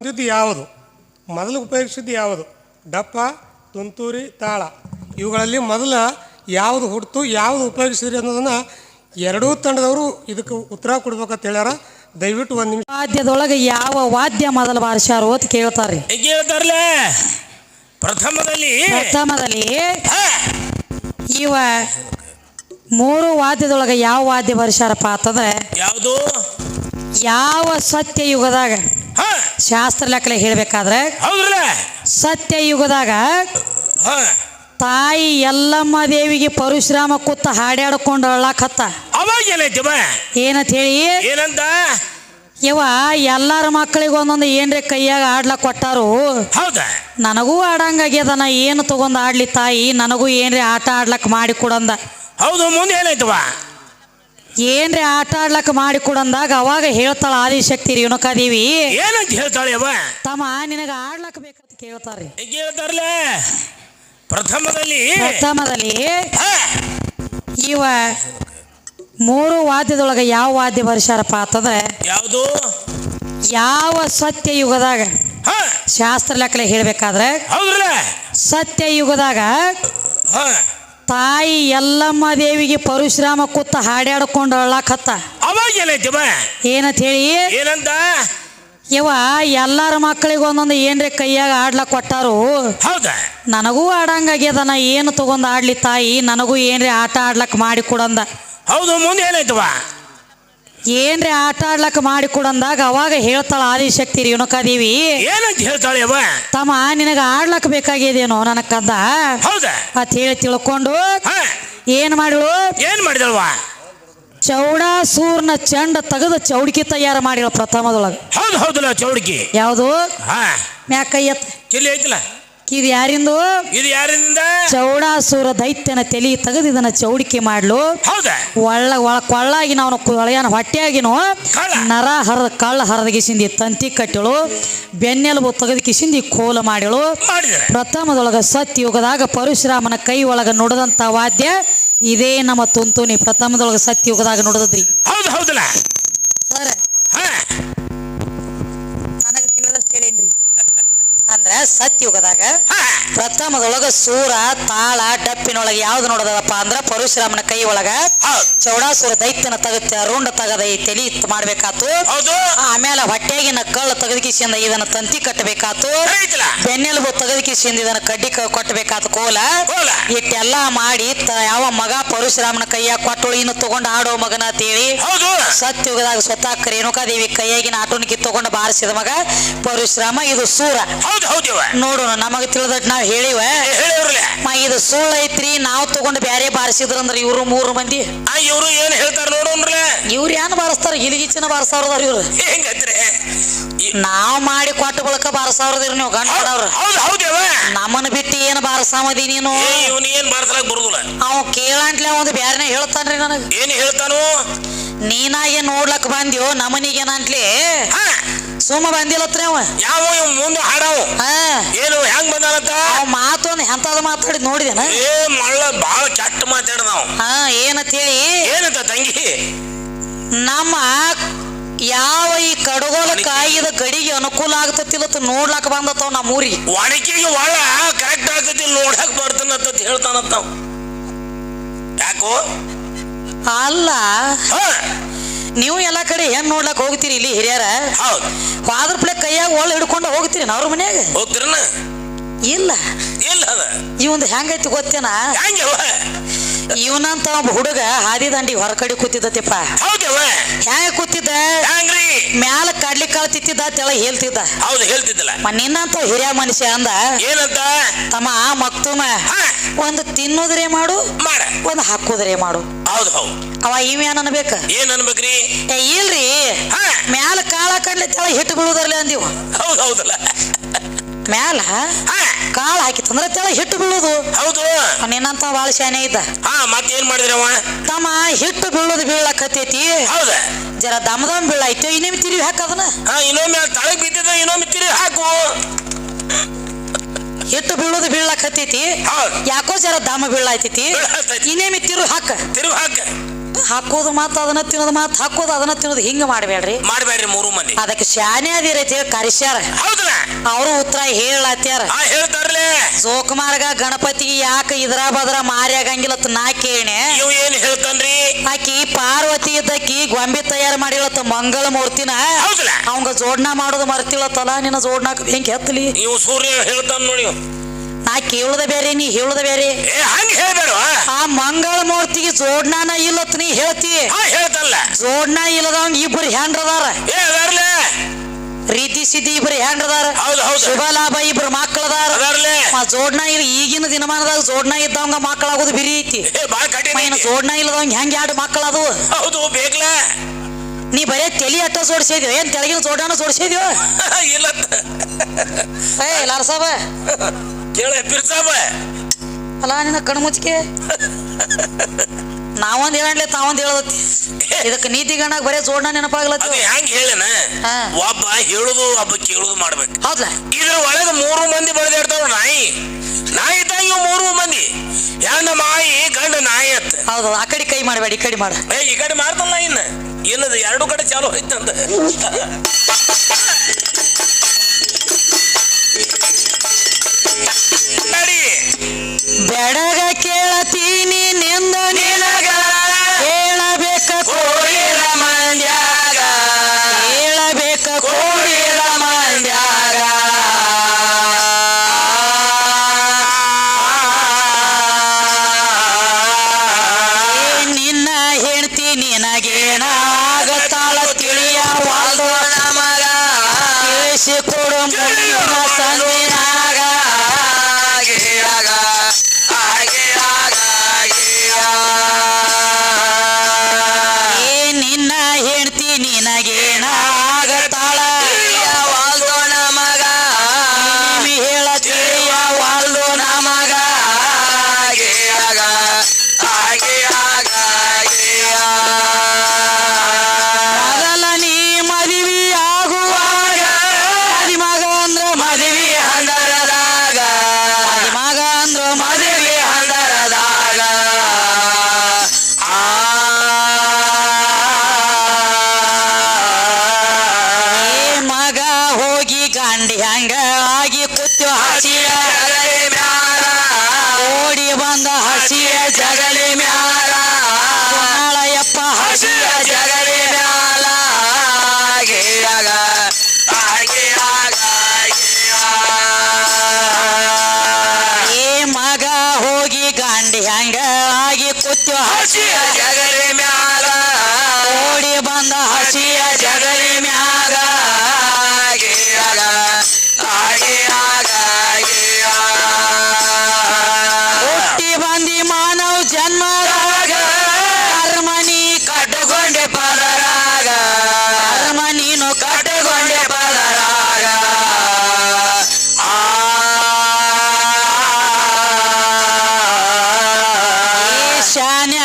ಇದು ಯಾವುದು? ಮೊದಲು ಉಪಯೋಗಿಸಿದ್ದು ಯಾವುದು? ಡಪ್ಪ ತುಂತೂರಿ ತಾಳ. ಇವುಗಳಲ್ಲಿ ಮೊದಲ ಯಾವುದು ಹುಡ್ತು ಯಾವುದು ಉಪಯೋಗಿಸಿದ್ರಿ ಅನ್ನೋದನ್ನು ಎರಡೂ ತಂಡದವರು ಇದಕ್ಕೆ ಉತ್ತರ ಕೊಡ್ಬೇಕಂತ ಹೇಳ್ಯಾರ. ದಯವಿಟ್ಟು ಒಂದು ನಿಮಿಷ. ವಾದ್ಯದೊಳಗೆ ಯಾವ ವಾದ್ಯ ಮೊದಲು ಬಾರಿಸ್ಯಾರು ಅಂತ ಕೇಳ್ತಾರ್ರಿ ಹೇಗೆ ಹೇಳ್ತಾರಲ್ಲ ಪ್ರಥಮದಲ್ಲಿ ಪ್ರಥಮದಲ್ಲಿ ಹಾ, ಇವ ಮೂರು ವಾದ್ಯದೊಳಗೆ ಯಾವ ವಾದ್ಯ ಬಾರಿಸ್ಯಾರಪ್ಪ ಅಂತಂದ್ರೆ ಯಾವುದು? ಯಾವ ಸತ್ಯ ಯುಗದಾಗ ಶಾಸ್ತ್ರ ಲೆಕ್ಕಲೆ ಹೇಳ್ಬೇಕಾದ್ರೆ ಸತ್ಯ ಯುಗದಾಗ ತಾಯಿ ಎಲ್ಲಮ್ಮ ದೇವಿಗೆ ಪರಶುರಾಮ ಕೂತ ಹಾಡ್ಯಾಡ್ಕೊಂಡು ಅಳಕತ್ತ ಏನಂತ ಹೇಳಿ? ಏನಂತ? ಇವ ಎಲ್ಲಾರ ಮಕ್ಕಳಿಗೆ ಒಂದೊಂದು ಏನ್ರಿ ಕೈಯಾಗ ಆಡ್ಲಕ್ ಕೊಟ್ಟಾರು. ಹೌದಾ? ನನಗೂ ಆಡಂಗಾಗ್ಯದ ನಾ ಏನು ತಗೊಂಡ್ ಆಡ್ಲಿ ತಾಯಿ ನನಗೂ ಏನ್ರಿ ಆಟ ಆಡ್ಲಕ್ ಮಾಡಿ ಕೊಡಂದ. ಹೌದು ಮುಂದೆ ಏನಾಯ್ತವ? ಏನ್ರಿ ಆಟ ಆಡ್ಲಕ್ ಮಾಡಿ ಕೊಡಂದಾಗ ಅವಾಗ ಹೇಳ್ತಾಳ ಆದಿಶಕ್ತಿ ಯುನಕಾದೇವಿ ಏನಂತ ಹೇಳ್ತಾಳೆ ಅವ? ತಮ್ಮ ನಿನಗ ಆಡ್ಲಕ್ ಬೇಕಂತ ಕೇಳ್ತಾರ್ರಿ. ಹೇಳ್ತಾರಲ್ಲ? ಪ್ರಥಮದಲ್ಲಿ ಪ್ರಥಮದಲ್ಲಿ ಇವ ಮೂರು ವಾದ್ಯದೊಳಗೆ ಯಾವ ವಾದ್ಯ ಬರ್ಸಾರಪ್ಪ ಅಂತಂದ್ರೆ ಯಾವುದು? ಯಾವ ಸತ್ಯ ಯುಗದಾಗ ಶಾಸ್ತ್ರ ಲೆಕ್ಕಲೆ ಹೇಳ್ಬೇಕಾದ್ರೆ ಸತ್ಯ ಯುಗದಾಗ ತಾಯಿ ಎಲ್ಲಮ್ಮ ದೇವಿಗೆ ಪರಶುರಾಮ ಕೂತ ಹಾಡ್ಯಾಡ್ಕೊಂಡು ಅಳ್ಳಾಕತ್ತ. ಅವಾಗ ಏನಂತ ಹೇಳಿ? ಏನಂತ ಇವ ಎಲ್ಲಾರ ಮಕ್ಕಳಿಗೆ ಒಂದೊಂದು ಏನ್ರಿ ಕೈಯಾಗ ಆಡ್ಲಕ್ ಕೊಟ್ಟಾರು? ಹೌದಾ? ನನಗೂ ಆಡಂಗಾಗ್ಯದ ನಾ ಏನು ತಗೊಂಡ್ ಆಡ್ಲಿ ತಾಯಿ? ನನಗೂ ಏನ್ರಿ ಆಟ ಆಡ್ಲಕ್ ಮಾಡಿ ಕೊಡಂದ. ಹೌದು ಮುಂದೆ ಏನಾಯ್ತವ ಏನ್ರಿ ಆಟ ಆಡ್ಲಕ್ ಮಾಡಿ ಕೊಡಂದಾಗ ಅವಾಗ ಹೇಳ್ತಾಳ ಆದಿಶಕ್ತಿ ರೇಣುಕಾದೇವಿ ಏನಂತ ಹೇಳ್ತಾಳೆ ಅವ? ತಮ್ಮ ನಿನಗ ಆಡ್ಲಕ್ ಬೇಕಾಗಿದೇನೋ ಕಂದ? ಹೌದಾ? ಅಂತ ಹೇಳಿ ತಿಳ್ಕೊಂಡು ಏನ್ ಮಾಡಿಳು? ಏನ್ ಚೌಡಾ ಚೌಡಾಸೂರ್ನ ಚಂಡ ತೆಗೆದು ಚೌಡಿಕೆ ತಯಾರು ಮಾಡಿಳ ಪ್ರಥಮದೊಳಗೆ. ಹೌದು ಹೌದಲ್ಲ ಚೌಡಿಕಿ? ಯಾವುದು? ಮ್ಯಾಕ ಎತ್ತ ಚಿಲ್ಲಿ ಐತಲ್ಲ? ಇದು ಯಾರಿಂದು? ಇದು ಯಾರಿಂದ? ಚೌಡಾಸುರ ದೈತ್ಯನ ತಲೆ ತೆಗೆದು ಇದನ್ನ ಚೌಡಿಕೆ ಮಾಡ್ಲು. ಹೌದಾ? ಒಳ್ಳ ಒಳ ಕೊಳ್ಳಾಗಿ ನಾವು ಕೊಳೆಯನ ಹೊಟ್ಟೆಯಾಗಿನೋ. ನರ ಹರ ಕಳ್ಳ ಹರದಗಿಸಿಂದಿ ತಂತಿ ಕಟ್ಟಳು ಬೆನ್ನೆಲುಬು ತೆಗೆದು ಕಿಸಿಂದಿ ಕೋಲ ಮಾಡಿಳು. ಪ್ರಥಮದೊಳಗ ಸತ್ಯುಗದಾಗ ಪರಶುರಾಮನ ಕೈ ಒಳಗ ನುಡಿದಂತ ವಾದ್ಯ ಇದೇ ನಮ್ಮ ತುಂತುನಿ. ಪ್ರಥಮದೊಳಗ ಸತ್ಯುಗದಾಗ ನುಡಿದ್ರಿ ಹೌದು ಹೌದಲ್ಲ? ಸರ್. ಅಂದ್ರ ಸತ್ಯುಗದಾಗ ಪ್ರಥಮದೊಳಗ ಸೂರ ತಾಳ ಡಪ್ಪಿನೊಳಗೆ ಯಾವ್ದು ನೋಡದಪ್ಪ ಅಂದ್ರ ಪರಶುರಾಮನ ಕೈ ಒಳಗ ಚೌಡಾಸುರ ದೈತ್ಯನ ತಗತ್ತ ರುಂಡ ತಗದ ಈ ತಲಿ ಮಾಡ್ಬೇಕಾತು. ಆಮೇಲೆ ಹೊಟ್ಟೆಗಿನ ಕಳ್ಳ ತೆಗೆದಕಿಸಿಂದ ಇದನ್ನ ತಂತಿ ಕಟ್ಟಬೇಕಾತು. ಐತಲ್ಲ ತೆಗೆದಕಿಸಿಂದ ಇದನ್ನ ಕಡ್ಡಿ ಕೊಟ್ಟಬೇಕಾದ ಕೋಲ. ಇಟ್ಟೆಲ್ಲ ಮಾಡಿ ಯಾವ ಮಗ ಪರಶುರಾಮನ ಕೈಯ ಕೊಟ್ಟಳು ಇನ್ನು ತಗೊಂಡು ಆಡೋ ಮಗನ ಅಂತೇಳಿ ಹೌದು. ಸತ್ಯುಗದಾಗ ಸ್ವತಃ ರೇಣುಕಾದೇವಿ ಕೈಯಾಗಿನ ಆಟೋನಿಗೆ ತಗೊಂಡು ಬಾರಿಸಿದ ಮಗ ಪರಶುರಾಮ ಇದು ಸೂರ. ನೋಡೋಣ ನಮಗೆ ತಿಳಿದಟ್ ನಾವ್ ಹೇಳಿವ. ಇದು ಸುಳ್ಳು ಐತ್ರಿ ನಾವು ತಗೊಂಡು ಬ್ಯಾರೆ ಬಾರಿಸಿದ್ರಂದ್ರ ಇವ್ರು ಮೂರು ಮಂದಿ. ಇವ್ರು ಏನ್ ಹೇಳ್ತಾರ ನೋಡೋನ್ರಲ್ಲ ಇವ್ರು ಏನ್ ಬಾರಿಸ್ತಾರ? ಇಲಿಗಿಚ್ಚಿನ ಬಾರಿಸ್ತಾರ ಇವ್ರು. ನಾವ್ ಮಾಡಿ ಕೊಟ್ಟ ಬಳಕ ಬಾರಿಸ್ತಾರದಿರಿ ನೀವು ಗಂಡ ಹೌದು ಹೌದಿವ? ನಮ್ಮನ್ನ ಬಿಟ್ಟು ಏನ್ ಬಾರಸಾಮದಿ ನೀನು? ಇವನು ಏನ್ ಬಾರಸಲಾಗ ಬರುದಿಲ್ಲ? ಅವ ಕೇಳಂಟ್ಲೆ ಒಂದು ಬ್ಯಾರನೆ ಹೇಳ್ತಾನ್ರಿ ನನಗ. ಏನ್ ಹೇಳ್ತಾನು? ನೀನಾಗೆ ನೋಡ್ಲಕ್ ಬಂದ್ಯೋ ನಮನಿಗೇನಂಟ್ಲಿ? ಹಾ. ಸುಮ್ಮ ಬಂದಿಲ್ಲತ್ರಿ ಅವ. ಯಾವ ಇವ್ ಮುಂದೆ ಹಾಡವು? ಹಾ. ಏನು ಹೆಂಗ್ ಬಂದಾನಂತ ಅವ ಮಾತೊಂದು ಎಂತದ ಮಾತಾಡಿ ನೋಡಿದೆನ? ಏ ಮಳ್ಳ ಬಾಳ ಕೆಟ್ಟ ಮಾತಾಡ ನಾವು ಹಾ ಏನಂತ ಹೇಳಿ? ಏನಂತ ತಂಗಿ? ನಮ್ಮ ಯಾವ ಈ ಕಡಗೋಲ ಕಾಯಿದ ಗಡಿಗೆ ಅನುಕೂಲ ಆಗ್ತತಿಲ್ಲತ್ತ ನೋಡ್ಲಾಕ ಬಂದತ್ತವ ನಮ್ಮ ಊರಿಗೆ. ಒಣಕಿಗೆ ಒಳ ಕರೆಕ್ಟ್ ಆಗ್ತೈತಿ ನೋಡಕ್ ಬರ್ತಾನಂತ ಹೇಳ್ತಾನಂತ ಅವ. ಯಾಕೋ? ಅಲ್ಲ. ನೀವು ಎಲ್ಲ ಕಡೆ ಹೆಣ್ ನೋಡ್ಲಕ್ ಹೋಗ್ತೀರಿ ಇಲ್ಲಿ ಹಿರಿಯರ? ಹೋದ್ರ ಪ್ಲೇ ಕೈಯಾಗ ಒಳ್ಳೆ ಹಿಡ್ಕೊಂಡು ಹೋಗ್ತೀರಿ ಅವ್ರ ಮನ್ಯಾಗ? ಹೋಗ್ತಿರನ? ಇಲ್ಲ. ಇಲ್ಲ ಇವಂದು ಹೆಂಗೈತಿ ಗೊತ್ತೇನಾ? ಇವನಂತ ಒಬ್ಬ ಹುಡುಗ ಹಾದಿ ದಂಡಿ ಹೊರಕಡೆ ಕೂತಿದ್ದತಿಪ್ಪ. ಹೌದವ ಹ್ಯಾಂಗ ಕೂತಿದ್ದ? ಹೆಂಗ್ರಿ ಮ್ಯಾಲ ಕಡ್ಲಿ ಕಾಳು ತಿತ್ತಿದ್ದ ತೆಳ ಹೇಳ್ತಿದ್ದ. ಹೌದು ಹೇಳ್ತಿದ್ದಲ್ಲ. ನಿನ್ನಂತ ಹಿರಿಯ ಮನುಷ್ಯ ಅಂದ. ಏನಂತ? ತಮ್ಮ ಮಕ್ತುಮ ಒಂದು ತಿನ್ನೋದ್ರೆ ಮಾಡು ಮಾಡ. ಒಂದು ಹಾಕೋದ್ರೆ ಮಾಡು. ಹೌದು ಹೌದು. ಅವ ಇವೇನ್ ಅನ್ಬೇಕ? ಏನ್ ಅನ್ಬೇಕ್ರಿ? ಏ ಇಲ್ರಿ. ಮ್ಯಾಲ ಕಾಳ ಕಡ್ಲಿ ತೆಳ ಹಿಟ್ಟು ಬೀಳುದರ್ಲಿ ಅಂದಿವ. ಹೌದು ಹೌದಲ್ಲ. ಮ್ಯಾಲ ಹಾ. ಹಾಕಿತ್ತು. ಅಂದ್ರೆ ತೆಳ ಹಿಟ್ಟು ಬೀಳುದು. ಹೌದು. ನಿನ್ನಂತ ಭಾಳ ಶಾನೆ ಇದ್ದ. ಹಾ ಏನ್ ಮಾಡಿದ್ರಿ ಅವ? ತಮ್ಮ ಹಿಟ್ಟು ಬೀಳುದು ಬೀಳಕತ್ತೈತಿ. ಹೌದ. ಜರ ದಮ್ ದಮ್ ಬೀಳಾಯ್ತು. ಇನ್ನೊಮ್ಮೆ ತಿರುವಿ ಹಾಕದನ ಹಾ ಇನ್ನೊಮ್ಮೆ ತಳಗ್ ಬಿದ್ದಿದ್ದ ಇನ್ನೊಮ್ಮೆ ತಿರುವಿ ಹಾಕು. ಹಿಟ್ಟು ಬೀಳುದು ಬೀಳಕತ್ತೈತಿ. ಯಾಕೋ ಜರ ದಮ ಬೀಳಾಯ್ತೈತಿ. ಇನ್ನೇಮಿ ತಿರು ಹಾಕ. ತಿರು ಹಾಕ. ಹಾಕೋದು ಮಾತು ಅದನ್ನ ತಿನ್ನೋದು ಮಾತು ಹಾಕೋದು ಅದನ್ನ ತಿನ್ನೋದು ಹಿಂಗ ಮಾಡಬೇಡ್ರಿ. ಮಾಡ್ಬೇಡ್ರಿ ಮೂರು ಮಂದಿ. ಅದಕ್ಕೆ ಶಾನೆ ಅದಿರೈತಿ ರೀತಿ ಹೌದಲ್ಲ? ಅವರು ಉತ್ತರ ಹೇಳತ್ಯಾರ ಹೇಳ್ತಾರಲೇ. ಜೋಕುಮಾರ್ಗ ಗಣಪತಿಗೆ ಯಾಕೆ ಇದ್ರ ಬದ್ರ ಮಾರಿಯಾಗಂಗಿಲ್ಲ ಅಂತ ನಾ ಕೇಣೆ ಇವ್ ಏನ್ ಹೇಳ್ತಾನ್ರಿ ಆಕಿ ಪಾರ್ವತಿ ಇದ್ದಕ್ಕಿ ಗೊಂಬೆ ತಯಾರು ಮಾಡಿಳತ್ತ ಮಂಗಳ ಮೂರ್ತಿನ ಹೌದಲ್ಲ? ಅವಂಗ ಜೋಡ್ನ ಮಾಡೋದು ಮರ್ತಿಳತ್ತಲ್ಲ ನಿನ್ನ ಜೋಡ್ನಾಕ ಹೆಂಗ್ ಹೆತ್ತಲಿ? ನೀವು ಸೂರ್ಯ ಹೇಳ್ತಾನ ನೋಡಿ. ನಾ ಕೇಳುದ ಬೇರೆ ನೀ ಹೇಳುದ ಬೇರೆ. ಏ ಹಂಗ ಹೇಳ್ಬೇಡ. ಆ ಮಂಗಳ ಮೂರ್ತಿಗೆ ಜೋಡ್ನಾನ ಇಲ್ಲತ್ ನೀ ಹೇಳ್ತಿ. ಹೇಳ್ತಲ್ಲ. ಜೋಡ್ನ ಇಲ್ಲದವಂಗ ಇಬ್ರು ಹ್ಯಾಂಡ್ರದಾರ ಏ ಅದರ್ಲೆ. ರೀತಿ ಸಿದ್ಧಿ ಇಬ್ರು ಹ್ಯಾಂಡ್ರದಾರ ಹೌದು ಹೌದು. ಶುಭ ಲಾಭ ಇಬ್ರು ಮಕ್ಕಳದಾರ ಅದಾರ್ಲೆ. ಆ ಜೋಡ್ನ ಇಲ್ಲ ಈಗಿನ ದಿನಮಾನದಾಗ ಜೋಡ್ನ ಇದ್ದವಂಗ ಮಕ್ಕಳಾಗೋದು ಬಿರಿ ಐತಿ. ಏ ಬಾಳ ಕಠಿಣ ಮೈನ ಐತಿ. ಜೋಡ್ನ ಇಲ್ಲದವಂಗ ಹೆಂಗ ಎರಡು ಮಕ್ಕಳದು ಹೌದು ಬೇಕಲ. ನೀ ಬರೇ ತಲಿ ಅಟ್ಟ ಜೋಡಿಸಿದ್ಯೋ ಏನ್ ತೆಳಗಿನ ಜೋಡನ ಜೋಡಿಸಿದ್ಯೋ ಇಲ್ಲ ಏ ಲಾರ್ಸಾಬ ಕೇಳ ಪಿರ್ಸಾಬ ಅಲ್ಲ ನಿನ್ನ ಕಣ್ಮುಚ್ಚಿಕೆ ನಾವೊಂದ್ ಹೇಳಣ್ಲೆ ತಾವೊಂದ್ ಹೇಳದತ್ತಿ. ಇದಕ್ಕೆ ನೀತಿ ಗಣಕ ಬರೇ ಜೋಡ್ನ ನೆನಪಾಗ್ಲತ್ತ. ಹೆಂಗ್ ಹೇಳನ? ಹಾ. ಒಬ್ಬ ಹೇಳುದು ಒಬ್ಬ ಕೇಳುದು ಮಾಡ್ಬೇಕು. ಹೌದ್ಲ. ಇದ್ರ ಒಳಗ ಮೂರು ಮಂದಿ ಬೆಳೆದಿರ್ತಾವ ನಾಯಿ. ನಾಯಿ ಇದ್ದಾಗ ಇವ್ ಮೂರು ಮಂದಿ. ಹೆಣ್ಣ ಮಾಯಿ ಗಂಡ ನಾಯಿ ಅತ್ತ. ಹೌದು ಆ ಕಡೆ ಕೈ ಮಾಡಬೇಡಿ ಈ ಕಡೆ ಮಾಡ. ಏ ಈ ಕಡೆ ಮಾಡ್ತಲ್ಲ ಇನ್ನ. ಇಲ್ಲದ ಎರಡು ಕಡೆ ಚಾಲು ಐತಂತ ಬೆಡಗ ಕೇಳತೀನಿ ನಿಂದು ನಿನಗ. ಹೇಳಬೇಕ ಕೋಡಿರ ಮಂಡ್ಯಾಗ ಹೇಳಬೇಕ ನಿನ್ನ ಏ ನಿನ್ನ ಹೇಳ್ತಿ ತಿಳಿಯ ತಿಳಿಯವಾಲ್ದು ನಮಗ ತಿಳಿಸಿಕೊಡು ಏ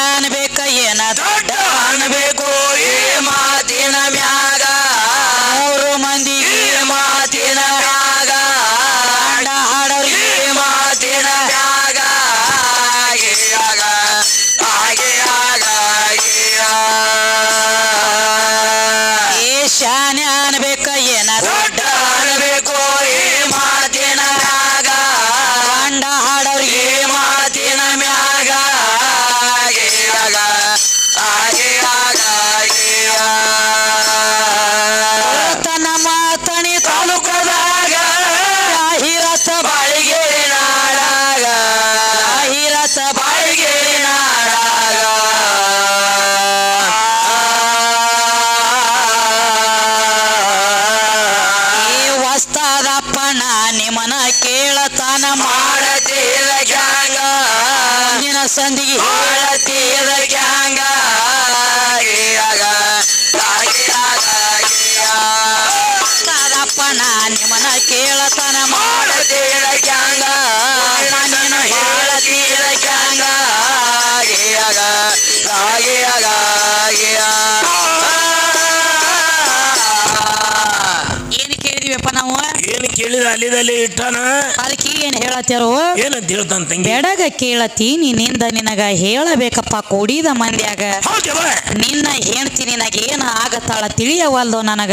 ಏನು ಇಟ್ಟನ? ಅಲ್ಲಿದಲ್ಲಿ ಇಟ್ಟಾನ ಅದಕ್ಕೆ ಏನ್ ಹೇಳತ್ಯಾರು? ಏನಂತ ಹೇಳ್ತಾನ ತಂಗಿ? ಬೆಡಗ ಕೇಳತಿ ನಿನ್ನಿಂದ ನಿನಗ ಹೇಳಬೇಕಪ್ಪ ಕೂಡಿದ ಮಂದ್ಯಾಗ. ನಿನ್ನ ನಿನ್ನ ನಿನಗೆ ನಿನಗೇನ ಆಗತ್ತಾಳ ತಿಳಿಯವಲ್ದು ನನಗ.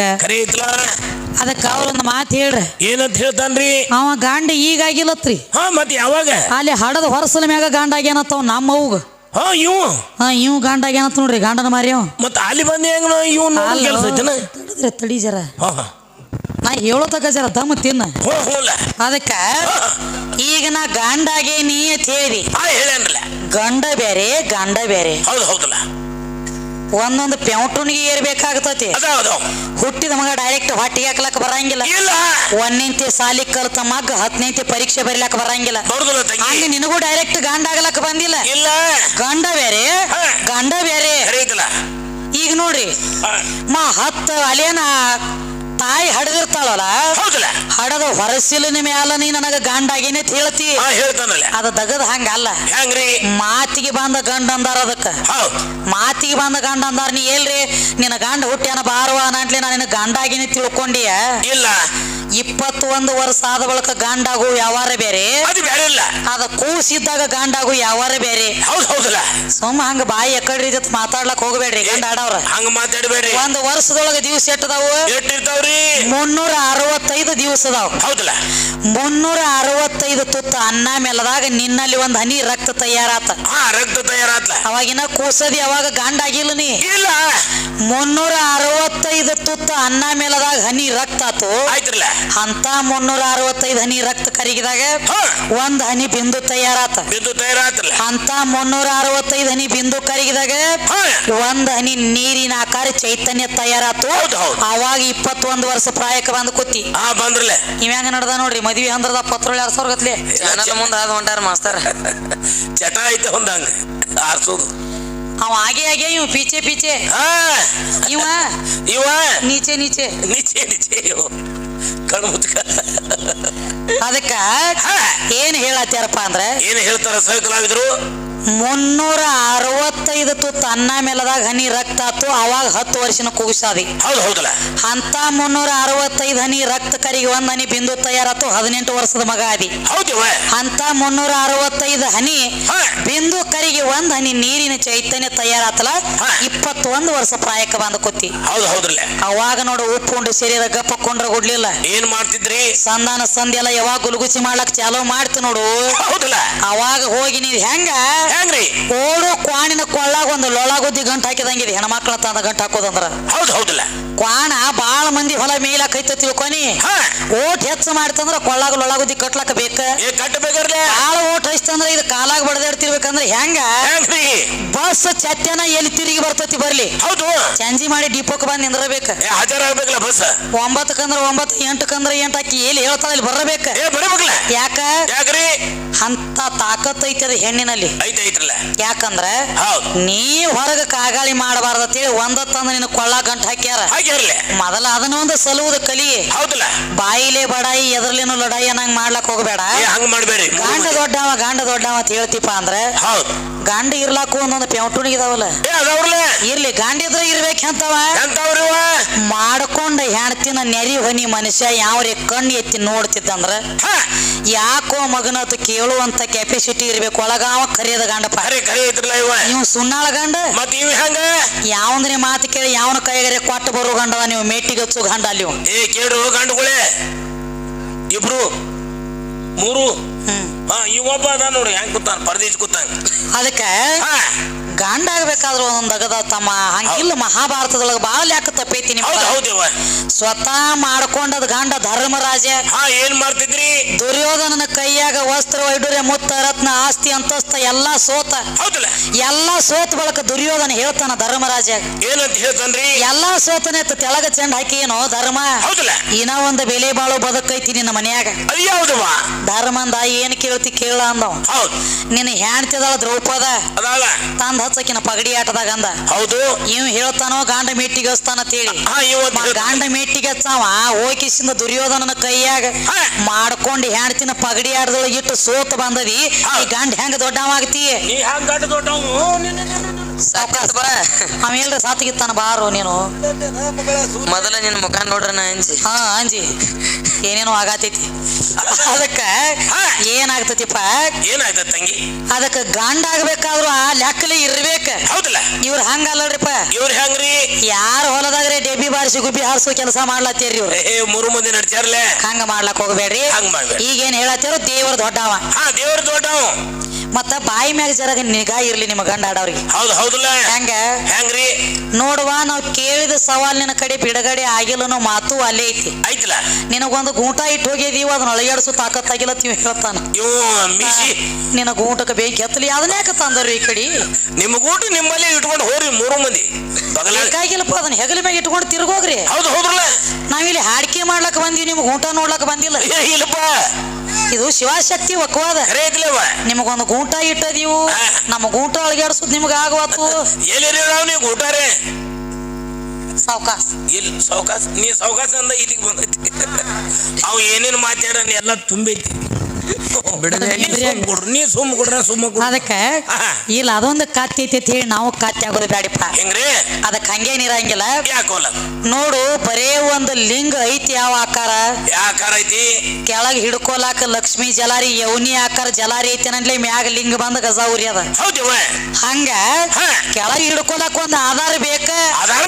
ಅದಕ್ಕ ಅವ್ರೊಂದು ಮಾತು ಹೇಳ್ರಿ. ಏನಂತ ಹೇಳ್ತಾನ್ರಿ? ಅವ ಗಾಂಡ ಈಗಾಗಿಲ್ಲತ್ರಿ ಹಾ ಮತ್ ಯಾವಾಗ? ಅಲ್ಲಿ ಹಡದ ಹೊರಸಲ ಮ್ಯಾಗ ಗಂಡ ಆಗ್ಯಾನತ್ತವ್ ನಮ್ಮ ಅವ್ಗ. ಹಾ ಇವು. ಹಾ ಇವ್ ಗಂಡ ಆಗ್ಯಾನತ್ ನೋಡ್ರಿ ಗಂಡನ ಮಾರಿ ಅವ. ಅಲ್ಲಿ ಬಂದ ಹೆಂಗ ಇವ್ ತಡಿ ಜರ. ಹಾ ಹಾ. ನಾ ಹೇಳೋತಕ ಜರ ದಮ್ ತಿನ್ನ. ಅದಕ್ಕ ಈಗ ನಾ ಗಂಡಾಗೆ ನೀ ಅಂತ ಹೇಳಿ ಗಂಡ ಬೇರೆ ಗಂಡ ಬೇರೆ ಹೌದು ಹೌದಲ್ಲ. ಒಂದೊಂದು ಪೆಂಟುನಿಗೆ ಏರ್ಬೇಕಾಗ್ತತಿ. ಹುಟ್ಟಿದ ಮಗ ಡೈರೆಕ್ಟ್ ಹೊಟ್ಟಿಗೆ ಹಾಕ್ಲಕ್ ಬರಂಗಿಲ್ಲ. ಒಂದಿಂತಿ ಸಾಲಿ ಕಲ್ತ ಮಗ ಹತ್ತನೇತಿ ಪರೀಕ್ಷೆ ಬರಿಲಕ್ ಬರಂಗಿಲ್ಲ. ಅಲ್ಲಿ ಹಂಗ ನಿನಗೂ ಡೈರೆಕ್ಟ್ ಗಂಡ ಆಗ್ಲಕ್ ಬಂದಿಲ್ಲ. ಇಲ್ಲ. ಗಂಡ ಬೇರೆ ಗಂಡ ಬೇರೆ ಈಗ ನೋಡ್ರಿ ಮಾ ಹತ್ತ ಅಲೇನ ತಾಯಿ ಹಡದಿರ್ತಾಳಲ್ಲ? ಹೌದಲ್ಲ. ಹಡದ ಹೊರಸಿಲಿನ ಮ್ಯಾಲ ನೀ ನನಗ ಗಂಡಾಗಿನೇ ತಿಳತಿ ಅಂತ ಹೇಳ್ತಿ. ಹಾ ಹೇಳ್ತಾನಲ್ಲ. ಅದ ದಗದ ಹಂಗಲ್ಲ. ಹೆಂಗ್ರಿ? ಮಾತಿಗೆ ಬಂದ ಗಂಡ ಅಂದಾರ ಅದಕ್ಕ. ಹೌದ್. ಮಾತಿಗೆ ಬಂದ ಗಂಡ ಅಂದಾರ ನೀ ಎಲ್ರಿ? ನಿನ್ನ ಗಂಡ ಹುಟ್ಟ್ಯಾನ ಬಾರವ ನಂಟ್ಲಿ ನಾನು ನಿನ್ನ ಗಂಡಾಗಿನೇ ತಿಳ್ಕೊಂಡಿಯ? ಇಲ್ಲ. ಇಪ್ಪತ್ತೊಂದು ವರ್ಷ ಆದ ಬಳಿಕ ಗಾಂಡಾಗು ಯಾವಾರ ಬೇರೆ? ಅದು ಬೇರೆ ಇಲ್ಲ ಅದ ಕೂಸಿದ್ದಾಗ ಗಾಂಡಾಗು ಯಾವಾರ ಬೇರೆ? ಹೌದು ಹೌದಲ್ಲ. ಸುಮ್ಮ ಹಂಗ ಬಾಯಿ ಎಕಡ್ರಿ ಜೊತೆ ಮಾತಾಡ್ಲಕ್ ಹೋಗ್ಬೇಡ್ರಿ ಗಂಡ ಆಡವ್ರ ಹಂಗ ಮಾತಾಡ್ಬೇಡ್ರಿ. ಒಂದ್ ವರ್ಷದೊಳಗ ದಿವಸ ಎಟ್ಟದಾವ? ಎಟ್ಟಿರ್ತಾವ್ರಿ. ಮುನ್ನೂರ ಅರವತ್ತೈದು ದಿವಸ ಅದಾವ. ಹೌದಲ್ಲ. ಮುನ್ನೂರ ಅರವತ್ತೈದು ತುತ್ತ ಅನ್ನ ಮೇಲದಾಗ ನಿನ್ನಲ್ಲಿ ಒಂದ್ ಹನಿ ರಕ್ತ ತಯಾರಾತ. ಹಾ ರಕ್ತ ತಯಾರಾತ ಅವಾಗಿನ ಕೂಸದಿ ಅವಾಗ ಗಂಡ ಆಗಿಲ್ಲ ನೀ. ಇಲ್ಲ. ಮುನ್ನೂರ ಅರವತ್ತೈದು ತುತ್ತ ಅನ್ನ ಮೇಲದಾಗ ಹನಿ ರಕ್ತ ಆತು. ಆಯ್ತ್ರಲ್ಲ. ಅಂತ ಮುನ್ನೂರ ಅರವತ್ತೈದು ಹನಿ ರಕ್ತ ಕರಗಿದಾಗ ಒಂದ್ ಹನಿ ಬಿಂದು ತಯಾರಾತ. ಬಿಂದು ತಯಾರಾತ ಅಂತ ಮುನ್ನೂರ ಅರವತ್ತೈದು ಹನಿ ಬಿಂದು ಕರಗಿದಾಗ ಒಂದ್ ಹನಿ ನೀರಿನ ಆಕಾರ ಚೈತನ್ಯ ತಯಾರಾತು. ಅವಾಗ ಇಪ್ಪತ್ತೊಂದು ವರ್ಷ ಪ್ರಾಯಕ ಬಂದು ಕೂತಿ. ಆ ಬಂದ್ರಲ್ಲ ಇವ್ಯಾಂಗ ನಡ್ದ ನೋಡ್ರಿ ಮದ್ವಿ ಅಂದ್ರದ ಪತ್ರೊಳ ಎರಡ್ ಸಾವಿರ ಗತ್ಲೆ. ಮುಂದೆ ಆದ ಹೊಂಟಾರ ಮಾಸ್ತರ. ಚಟ ಐತೆ ಹೊಂದಂಗ ಆರ್ಸೋದು. ಅವ ಹಾಗೆ ಹಾಗೆ ಇವ್ ಪೀಚೆ ಪೀಚೆ. ಆ ಇವ ಇವ. ನೀಚೆ ನೀಚೆ. ನೀಚೆ ನಿಚೆ ಅದಕ್ಕ. ಏನ್ ಹೇಳತ್ತಾರಪ್ಪ ಅಂದ್ರೆ ಏನ್ ಹೇಳ್ತಾರ ಸಹಕಲಾವಿದ್ರು ಮುನ್ನೂರ ಅರವತ್ತೈದು ತುತ್ತು ಅನ್ನ ಮೇಲದಾಗ ಹನಿ ರಕ್ತ ಆತು ಅವಾಗ ಹತ್ತು ವರ್ಷನ ಕೂಗಿಸಾದಿ. ಹೌದು ಹೌದಲ್ಲ. ಅಂತ ಮುನ್ನೂರ ಅರವತ್ತೈದು ಹನಿ ರಕ್ತ ಕರಿಗೆ ಒಂದ್ ಹನಿ ಬಿಂದು ತಯಾರಾತು ಹದಿನೆಂಟು ವರ್ಷದ ಮಗ ಆದಿ. ಅಂತ ಮುನ್ನೂರ ಅರವತ್ತೈದು ಹನಿ. ಬಿಂದು ಕರಿಗೆ ಒಂದ್ ಹನಿ ನೀರಿನ ಚೈತನ್ಯ ತಯಾರಾತಲ. ಇಪ್ಪತ್ತೊಂದು ವರ್ಷ ಪ್ರಾಯಕ್ಕೆ ಬಂದ ಕೂತಿ. ಹೌದು ಹೌದ್ರಲ್ಲ. ಅವಾಗ ನೋಡು ಉಪ್ಪುಂಡು ಶರೀರ ಗಪ್ಪ ಕೊಂಡ್ರ ಗುಡ್ಲಿಲ್ಲ. ಏನ್ ಮಾಡ್ತಿದ್ರಿ? ಸಂಧಾನ ಸಂಧಿ ಎಲ್ಲ ಯಾವಾಗ ಗುಲ್ಗುಚಿ ಮಾಡ್ಲಕ್ ಚಾಲೋ ಮಾಡ್ತಿ ನೋಡು. ಹೌದಲ್ಲ? ಅವಾಗ ಹೋಗಿ ನೀವ್ ಹೆಂಗ? ಹೆಂಗ್ರಿ? ಓಡು ಕ್ವಾಣಿನ ಕೊಳ್ಳಾಗ ಒಂದು ಲೊಳಗುದ್ದಿ ಗಂಟು ಹಾಕಿದಂಗಿದೆ. ಹೆಣ್ಮಕ್ಳ ತಂದ ಗಂಟು ಹಾಕೋದಂದ್ರ. ಹೌದು ಹೌದಲ್ಲ. ಕ್ವಾಣ ಬಾಳ ಮಂದಿ ಹೊಲ ಮೇಲಾಕೈತ ತಿಳ್ಕೊನಿ. ಹಾ. ಓಟ್ ಹೆಚ್ಚು ಮಾಡ್ತಂದ್ರ ಕೊಳ್ಳಾಗ ಲೊಳಗುದ್ದಿ ಕಟ್ಲಕ್ಕ ಬೇಕ. ಏ ಕಟ್ಟಬೇಕರ್ಲೆ ಬಾಳ ಓಟ್ ಹಚ್ತಂದ್ರ ಇದು ಕಾಲಾಗ ಬಡದಾಡ್ತಿರ್ಬೇಕಂದ್ರ ಹೆಂಗ? ಹೆಂಗ್ರಿ? ಬಸ್ ಚತ್ಯನ ಎಲ್ಲಿ ತಿರುಗಿ ಬರ್ತೈತಿ ಬರ್ಲಿ. ಹೌದು. ಚಂಜಿ ಮಾಡಿ ಡಿಪೋಕ್ ಬಂದ್ ನಿಂದ್ರಬೇಕ. ಏ ಹಜಾರ್ ಆಗ್ಬೇಕಲ್ಲ ಬಸ್? ಒಂಬತ್ತಕ್ಕಂದ್ರ ಒಂಬತ್ತು ಎಂಟಕ್ಕಂದ್ರ ಎಂಟು ಹಾಕಿ ಎಲ್ಲಿ ಹೇಳ್ತಾಳ ಇಲ್ಲಿ ಬರಬೇಕ ಏ ಬರಬೇಕಲ್ಲ ಯಾಕ? ಯಾಕ್ರಿ? ಅಂತ ತಾಕತ್ ಐತಿ ಅದು ಹೆಣ್ಣಿನಲ್ಲಿ. ಐತೆ ಐತ್ರಲ್ಲ. ಯಾಕಂದ್ರ ಹೌದು. ನೀ ಹೊರಗ ಕಾಗಾಳಿ ಮಾಡಬಾರ್ದ ಅಂತೇಳಿ ಒಂದ ತಂದ ನಿನ್ನ ಕೊಳ್ಳ ಗಂಟು ಹಾಕ್ಯಾರ. ಹಾಗೆ ಇರ್ಲಿ ಮೊದಲ ಅದನ್ನ ಒಂದು ಸಲುವುದು ಕಲಿ. ಹೌದಲ್ಲ. ಬಾಯಿಲೆ ಬಡಾಯಿ ಎದರ್ಲೇನು ಲಡಾಯಿ ಅನ್ನಂಗ್ ಮಾಡ್ಲಕ್ ಹೋಗಬೇಡ. ಏ ಹಂಗ ಗಂಡ ದೊಡ್ಡವ ಗಂಡ ದೊಡ್ಡವ ಅಂತ ಹೇಳ್ತಿಪ್ಪ ಅಂದ್ರ ಹೌದು. ಗಂಡ ಇರ್ಲಾಕು ಒಂದೊಂದು ಏ ಅದವ್ರಲ್ಲ. ಇರ್ಲಿ ಗಾಂಡ ಇದ್ರ ಇರ್ಬೇಕಂತವ ಎಂತವ್ರಿವ ಮಾಡ್ಕೊಂಡ ಹೆಣ್ತಿನ ನೆರಿ ಹೊನಿ ಮನುಷ್ಯ ಯಾವ್ರಿ ಕಣ್ಣು ಎತ್ತಿ ನೋಡ್ತಿದ್ದಂದ್ರ ಯಾಕೋ ಮಗನತ್ ಕೇಳುವಂತ ಕೆಪಾಸಿಟಿ ಇರ್ಬೇಕು. ಒಳಗಾವ ಕರಿಯದ ಗಂಡಪ್ಪ. ಕರೆ ಕರೆ ಐತ್ರಲ್ಲ ಇವ. ನೀವು ಸುಣ್ಣಾಳ ಗಂಡ. ಮತ್ ಇವ್ ಹೆಂಗ? ಯಾವಂದ್ರೆ ಮಾತು ಕೇಳಿ ಯಾವನ ಕೈಗರೆ ಕೊಟ್ಟು ಬರೋ ಗಂಡದ ನೀವು ಮೇಟಿಗೆ ಹಚ್ಚು ಗಂಡ ಅಲ್ಲಿ ಇವ. ಏ ಕೇಳ್ರು ಗಂಡುಗಳೇ. ಇಬ್ರು ಮೂರು ಹಾ ಇವೊಬ್ಬ ಅದ ನೋಡಿ ಹೆಂಗ್ ಕೂತಾನ ಪರದೇಶ್ ಕೂತಾನ. ಅದಕ್ಕೆ ಹಾ. ಗಂಡ ಆಗ್ಬೇಕಾದ್ರ ಒಂದೊಂದು ಅಗದ ತಮ್ಮ ಹಂಗಿಲ್ಲ ಮಹಾಭಾರತದೊಳಗ ಬಾಳ ಯಾಕ ತಪ್ಪೈತಿ ನಿಮ್ಗ. ಹೌದು ಹೌದಿವ ಸ್ವತಃ ಮಾಡ್ಕೊಂಡದ್ ಗಂಡ ಧರ್ಮರಾಜ. ಹಾ ಏನ್ ಮಾಡ್ತಿದ್ರಿ? ದುರ್ಯೋಧನನ ಕೈಯಾಗ ವಸ್ತ್ರ ವೈಡೂರ್ಯ ಮುತ್ತ ರತ್ನ ಆಸ್ತಿ ಅಂತಸ್ತ ಎಲ್ಲಾ ಸೋತ. ಹೌದಲ್ಲ? ಎಲ್ಲಾ ಸೋತ ಬಳಕ ದುರ್ಯೋಧನ ಹೇಳ್ತಾನ ಧರ್ಮರಾಜ. ಏನಂತ ಹೇಳ್ತಾನ್ರಿ ಎಲ್ಲಾ ಸೋತನೆ ತೆಳಗ ಚೆಂಡ ಹಾಕಿ ಏನೋ ಧರ್ಮ. ಹೌದಲ್ಲ? ಇನ್ನ ಒಂದು ಬೆಲೆ ಬಾಳು ಬದುಕೈತಿ ನಿನ್ನ ಮನ್ಯಾಗ. ಅದು ಯಾವ್ದವ ಧರ್ಮಂದ ಏನ್ ಕೇಳ್ತಿ ಕೇಳ ಅಂದ ಹೌದು. ನಿನ್ನ ಹೆಣ್ತಿದಳ ದ್ರೌಪದ. ಅದಾಳ. ತಂದ್ ಹಚ್ಚಕಿನ ಪಗಡಿ ಆಟದಾಗ ಅಂದ. ಹೌದು. ಇವ್ ಹೇಳ್ತಾನೋ ಗಾಂಡ ಮೇಟಿಗೆ ಹಚ್ತಾನ ಅಂತೇಳಿ ಗಾಂಡ ಮೇಟಿಗೆ ಹಚ್ಚಾವ ಹೋಗಿಸಿಂದ ದುರ್ಯೋಧನನ ಕೈಯಾಗ. ಮಾಡ್ಕೊಂಡು ಹೆಣ್ತಿನ ಪಗಡಿ ಆಟದೊಳಗಿಟ್ಟು ಇಟ್ಟು ಸೋತ ಬಂದದಿ ಈ ಗಂಡ ಹೆಂಗ ದೊಡ್ಡವಾಗ್ತಿ ದೊಡ್ಡವು ಸಾಕಾತ್ ಬಾ ಆಮೇಲೆ ಸಾತಿಗಿತ್ತಾನ ಬಾರು ನೀನು. ಮೊದಲ ನಿನ್ನ ಮುಖ ನೋಡ್ರ ನಾ ಅಂಜಿ. ಹಾ ಅಂಜಿ. ಏನೇನೋ ಆಗತೈತಿ. ಅದಕ್ಕ. ಏನಾಗ್ತತಿಪ್ಪ? ಏನಾಯ್ತ ತಂಗಿ? ಅದಕ್ಕ ಗಾಂಡ ಆಗ್ಬೇಕಾದ್ರು ಆ ಲೆಕ್ಕಲಿ ಇರ್ಬೇಕ. ಹೌದಲ್ಲ? ಇವ್ರು ಹಂಗಲ್ಲಡ್ರಿಪ್ಪ. ಇವ್ರ ಹೆಂಗ್ರಿ? ಯಾರ ಹೊಲದಾಗ್ರೆ ಡೆಬ್ಬಿ ಬಾರಿಸಿ ಗುಬ್ಬಿ ಹಾರಿಸೋ ಕೆಲಸ ಮಾಡ್ಲತ್ತೀರಿ ಇವ್ರು. ಏ ಮೂರು ಮಂದಿ ನಡ್ಸ್ಯಾರಲೆ? ಹಂಗ ಮಾಡ್ಲಕ್ ಹೋಗ್ಬೇಡ್ರಿ. ಈಗ ಏನ್ ಈಗೇನ್ ಹೇಳತ್ತೀರೋ ದೇವ್ರ ದೊಡ್ಡವ. ಹಾ ದೇವ್ರ ತೋಟವು ಮತ್ತ ಬಾಯಿ ಮ್ಯಾಗ ಜರಗ ನಿಗಾ ಇರ್ಲಿ ನಿಮ್ಮ ಗಂಡ ಆಡವ್ರಿಗೆ ಹೌದು ಹೌದಲ್ಲ? ಹೆಂಗ? ಹೆಂಗ್ರಿ? ನೋಡುವ ನಾವ್ ಕೇಳಿದ ಸವಾಲಿನ ಕಡೆ ಬಿಡುಗಡೆ ಆಗಿಲ್ಲನೋ ಮಾತು ಅಲ್ಲೇ ಐತಿ. ಐತಲ್ಲ? ನಿನಗೊಂದು ಗೂಟ ಇಟ್ಟು ಹೋಗಿದೀವ ಅದನ್ನ ಅಳಗಾಡಿಸೋ ತಾಕತ್ತಾಗಿಲ್ಲ ತೀವ್ ಹೇಳ್ತಾನ. ನಿನ ನಿನ್ನ ಗೂಟಕ್ಕೆ ಬೆಂಕಿ ಹತ್ತಲಿ ಅದನ್ನ ಯಾಕೆ ತಂದರು ಈ ಕಡೆ? ನಿಮ್ಮ ಗೂಟ ನಿಮ್ಮಲ್ಲಿ ಇಟ್ಕೊಂಡು ಹೋರಿ ಮೂರು ಮಂದಿ. ಬೇಕಾಗಿಲ್ಲಪ್ಪ ಅದನ್ನ ಹೆಗಲ ಮ್ಯಾಗ ಇಟ್ಕೊಂಡು ತಿರ್ಗೋಗ್ರಿ. ಹೌದು ಹೌದ್ರಲ್ಲ? ನಾವಿಲ್ಲಿ ಹಾಡಿಕೆ ಮಾಡ್ಲಕ್ ಬಂದಿವಿ ನಿಮ್ಗೆ ಗೂಟ ನೋಡ್ಲಕ್ ಬಂದಿಲ್ಲ. ಇಲ್ಲಪ್ಪ. ಇದು ಶಿವಶಕ್ತಿ ಒಕ್ಕವಾದ. ನಿಮಗೊಂದು ಗೂಟ ಇಟ್ಟದೀವು. ನಮ್ಮ ಗೂಟ ಅಳಗಾಡಿಸೋದು ನಿಮ್ಗೆ ಆಗವತ್ತು. ಎಲ್ಲಿರಿ ನಾವು ನೀವು ಊಟಾರೆ ಸಾವ್ಕಾಸ್. ಇಲ್ಲಿ ನೀ ಸೌಕಾಸ್ ಅಂದ ಇಲ್ಲಿಗೆ ಬಂದೈತಿ. ಅವ್ ಏನೇನು ಮಾತಾಡ ಎಲ್ಲ ತುಂಬೈತಿ ನೀ ಸುಮ್ ಕೊಡ್ರಿ ಸುಮ್ಮ ಅದಕ್ಕೆ. ಇಲ್ಲ ಅದೊಂದು ಕತ್ತಿ ಐತಿ ಹೇಳಿ ನಾವು ಕತ್ತಿ ಆಗೋದು ಬ್ಯಾಡಿಪ್ಪ. ಹೆಂಗ್ರಿ? ಅದಕ್ಕೆ ಹಂಗೇನಿರಂಗಿಲ್ಲ ಯಾಕೋಲ ನೋಡು ಬರೇ ಒಂದು ಲಿಂಗ ಐತಿ ಯಾವ ಆಕಾರ? ಆಕಾರ ಐತಿ? ಕೆಳಗ್ ಹಿಡ್ಕೊಲಾಕ ಲಕ್ಷ್ಮಿ ಜಲಾರಿ ಯೌನಿ ಆಕಾರ ಜಲಾರಿ ಐತಿ ಅನ್ನಲಿ ಮ್ಯಾಗ ಲಿಂಗ ಬಂದ ಗಜಾವುರಿ ಅದ. ಹೌದವ ಹಂಗ. ಕೆಳಗ್ ಹಿಡ್ಕೊಲಾಕ ಒಂದ್ ಆಧಾರ ಬೇಕ? ಆಧಾರ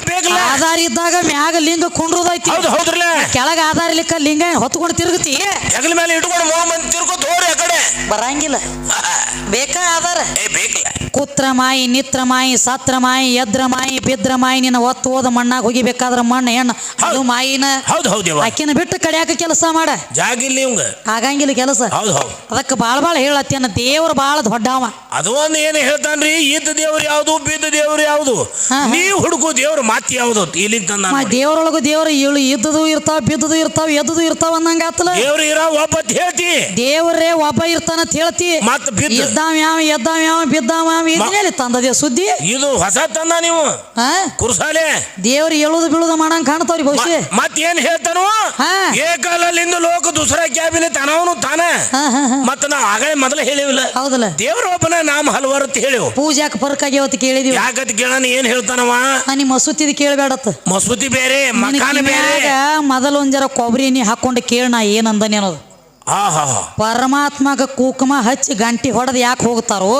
ಇದ್ದಾಗ ಮ್ಯಾಗ ಲಿಂಗ ಕುಂಡ್ರದೈತಿ ಹೌದು ಹೌದ್ರಲ್ಲ? ಕೆಳಗ ಆಧಾರ ಇಲ್ಲಿಕ್ಕ ಲಿಂಗ ಹೊತ್ಕೊಂಡು ತಿರುಗತಿ. ಹೆಗಲ ಮೇಲೆ ಇಟ್ಕೊಂಡು ಮೂರು ಮಂದಿ ತಿರ್ಕೋತ ಹೋರಿ ಆ ಕಡೆ. ಬರಂಗಿಲ್ಲ. ಬೇಕ ನಿತ್ರಮಾಯಿ ಏ ಬೇಕಲ್ಲ. ಕುತ್ರ ಮಾಯಿ ನಿತ್ರ ಮಾಯಿ ಸತ್ರ ಮಾಯಿ ಎದ್ರ ಮಾಯಿ ಬಿದ್ರ ಮಾಯಿ ನಿನ್ನ ಒತ್ತು ಹೋದ ಮಣ್ಣಾಗ ಹೋಗಿಬೇಕಾದ್ರ ಮಣ್ಣು ಹೆಣ್ಣು. ಅದು ಮಾಯಿನ. ಹೌದು ಹೌದು ಆಕಿನ ಬಿಟ್ಟು ಕಡಿಯಾಕ ಕೆಲಸ ಮಾಡ. ಜಾಗಿಲ್ಲ ಇವಂಗ. ಆಗಂಗಿಲ್ಲ ಕೆಲಸ. ಹೌದು ಹೌದು. ಅದಕ್ಕೆ ಬಾಳ ಬಾಳ ಹೇಳತ್ತೇನ ದೇವ್ರು ಬಾಳ ದೊಡ್ಡವ. ಅದು ಒಂದು ಏನು ಹೇಳ್ತಾನ್ರಿ? ಇದ್ದ ದೇವ್ರು ಯಾವುದು ಬಿದ್ದ ದೇವ್ರು ಯಾವುದು. ನೀವು ಹುಡುಕು ದೇವ್ರ ಮಾತಿ ಯಾವುದು ಇಲ್ಲಿ ತಂದ ದೇವ್ರೊಳಗು ದೇವ್ರ ಇಳು ಇದ್ದದು ಇರ್ತಾವ ಬಿದ್ದದು ಇರ್ತಾವ ಎದ್ದದು ಇರ್ತಾವ ಅನ್ನಂಗ ದೇವ್ರ ಇರೋ ಒಬ್ಬತ್ ಹೇಳ್ತಿ. ದೇವ್ರೇ ಒಬ್ಬ ಇರ್ತಾನ ಅಂತ ಹೇಳ್ತಿ. ಮತ್ತೆ ಬಿದ್ದ. ಇದ್ದಾವ ಯಾವ ಎದ್ದಾವ ಯಾವ ಬಿದ್ದಾವ ಯಾವ ಇದ್ಮೇಲೆ ತಂದದೆ ಸುದ್ದಿ? ಇದು ಹೊಸ ತಂದ ನೀವು? ಹಾ? ಕುರ್ಸಾಲೆ? ದೇವ್ರು ಹೇಳುದು ಬೀಳುದು ಮಾಡಂಗ ಕಾಣ್ತಾವ್ರಿ ಬಹುಶಃ. ಮತ್ತೇನ್ ಏನ್ ಹೇಳ್ತಾನು? ಹಾ. ಏಕಾಲಲ್ಲಿಂದ ಲೋಕ ದುಸರ ಕ್ಯಾಬಿನ ತನವನು ತಾನ. ಹಾ ಹಾ ಹಾ. ಮತ್ತ ನಾವು ಆಗಲೇ ಮೊದಲೇ ಹೇಳಿವಿಲ್ಲ. ಹೌದಲ್ಲ? ದೇವ್ರ ಒಬ್ಬನ ನಾಮ ಹಲವಾರು ಅಂತ ಹೇಳಿವು. ಪೂಜಾಕ್ ಫರ್ಕ್ ಆಗ್ಯಾವತ್ತು ಕೇಳಿದೀವಿ? ಯಾಕತ್ ಕೇಳನ ಏನ್ ಹೇಳ್ತಾನವ? ನೀ ಮಸೂತಿದ್ ಕೇಳಬೇಡತ್ತ ಮಸೂತಿ ಬೇರೆ ಮಕಾನ ಬೇರೆ. ಮೊದಲು ಒಂದ್ ಜರ ಕೊಬ್ಬರಿ ಎಣ್ಣೆ ಹಾಕೊಂಡು ಕೇಳ ನಾ ಹಾ ಹಾ ಪರಮಾತ್ಮಗ ಕುಕುಮ ಹಚ್ಚಿ ಗಂಟಿ ಹೊಡೆದ್ ಯಾಕೆ ಹೋಗ್ತಾರೋ.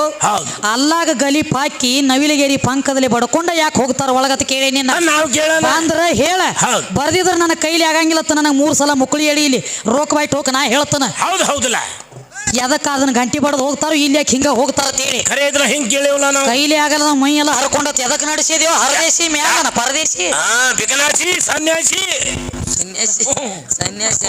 ಅಲ್ಲಾಗ ಗಲಿಪಾಕಿ ಹಾಕಿ ನವಿಲಗೇರಿ ಪಂಕದಲ್ಲಿ ಬಡ್ಕೊಂಡ ಯಾಕೆ ಹೋಗ್ತಾರ? ಒಳಗತ್ ಕೇಳಿ ಅಂದ್ರೆ ಹೇಳ. ಬರ್ದಿದ್ರ ನನ್ನ ಕೈಲಿ ಆಗಂಗಿಲ್ಲತ್ತ ನನಗೆ ಮೂರ್ ಸಲ ಮುಕ್ಕಳಿ ಎಡಿ ಇಲ್ಲಿ. ರೋಕ್ ಬೈಟ್ ಹೋಗ್ ನಾ ಹೇಳ್ತಾನ. ಹೌದು ಹೌದಲ್ಲ. ಎದಕ್ಕ ಅದನ್ನ ಗಂಟಿ ಬಡದ್ ಹೋಗ್ತಾರೋ? ಇಲ್ಲಿ ಯಾಕೆ ಹಿಂಗ ಹೋಗ್ತಾರ ಹೇಳಿ ಕೈಲಿ ಆಗಲ್ಲ ಮೈ ಎಲ್ಲ ಹರ್ಕೊಂಡತ್. ಎದಕ್ ನಡೆಸಿದೇವ ಹರದೇಶಿ ಮ್ಯಾಗನ ಪರದೇಶಿ. ಸನ್ಯಾಸಿ. ಸನ್ಯಾಸಿ ಸನ್ಯಾಸಿ.